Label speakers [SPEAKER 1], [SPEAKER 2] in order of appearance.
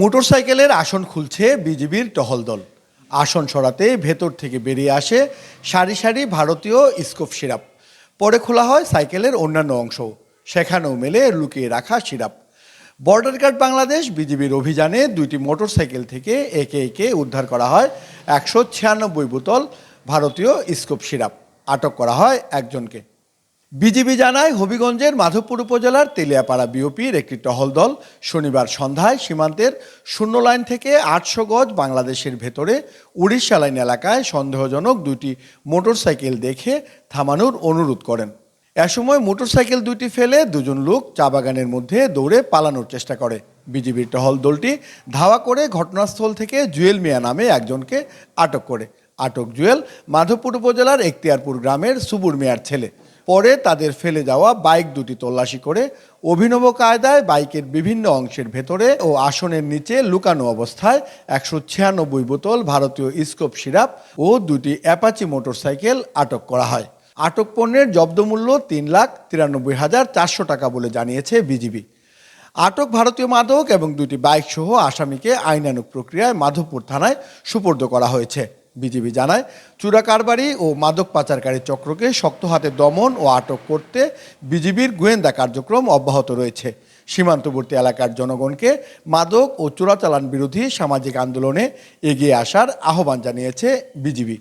[SPEAKER 1] মোটরসাইকেলের আসন খুলছে বিজিবির টহল দল। আসন সরাতে ভেতর থেকে বেরিয়ে আসে সারি সারি ভারতীয় স্কোপ সিরাপ। পরে খোলা হয় সাইকেলের অন্যান্য অংশ। সেখানেও মেলে লুকিয়ে রাখা সিরাপ। বর্ডার গার্ড বাংলাদেশ বিজিবির অভিযানে দুইটি মোটরসাইকেল থেকে একে একে উদ্ধার করা হয় একশো ছিয়ানব্বই বোতল ভারতীয় স্কোপ সিরাপ। আটক করা হয় একজনকে। বিজিবি জানায় হবিগঞ্জের মাধবপুর উপজেলার তেলিয়াপাড়া বিওপির একটি টহল দল শনিবার সন্ধ্যায় সীমান্তের শূন্য লাইন থেকে আটশো গজ বাংলাদেশের ভেতরে উড়িষ্যা লাইন এলাকায় সন্দেহজনক দুটি মোটরসাইকেল দেখে থামানোর অনুরোধ করেন। এ সময় মোটরসাইকেল দুটি ফেলে দুজন লোক চা বাগানের মধ্যে দৌড়ে পালানোর চেষ্টা করে। বিজিবির টহল দলটি ধাওয়া করে ঘটনাস্থল থেকে জুয়েল মিয়া নামে একজনকে আটক করে। আটক জুয়েল মাধবপুর উপজেলার এখতিয়ারপুর গ্রামের সুবুর মিয়ার ছেলে। পরে তাদের ফেলে যাওয়া বাইক দুটি তল্লাশি করে অভিনব কায়দায় বাইকের বিভিন্ন অংশের ভেতরে ও আসনের নিচে লুকানো অবস্থায় একশো ছিয়ানব্বই বোতল ভারতীয় স্কোপ সিরাপ ও দুটি অ্যাপাচি মোটরসাইকেল আটক করা হয়। আটক পণ্যের জব্দমূল্য তিন লাখ তিরানব্বই হাজার চারশো টাকা বলে জানিয়েছে বিজিবি। আটক ভারতীয় মাদক এবং দুটি বাইক সহ আসামিকে আইনানুগ প্রক্রিয়ায় মাধবপুর থানায় সুপর্দ করা হয়েছে। বিজিবি জানায় চুরাকারবারি ও মাদক পাচারকারী চক্রকে শক্ত হাতে দমন ও আটক করতে বিজিবির গোয়েন্দা কার্যক্রম অব্যাহত রয়েছে। সীমান্তবর্তী এলাকার জনগণকে মাদক ও চোরাচালান বিরোধী সামাজিক আন্দোলনে এগিয়ে আসার আহ্বান জানিয়েছে বিজিবি।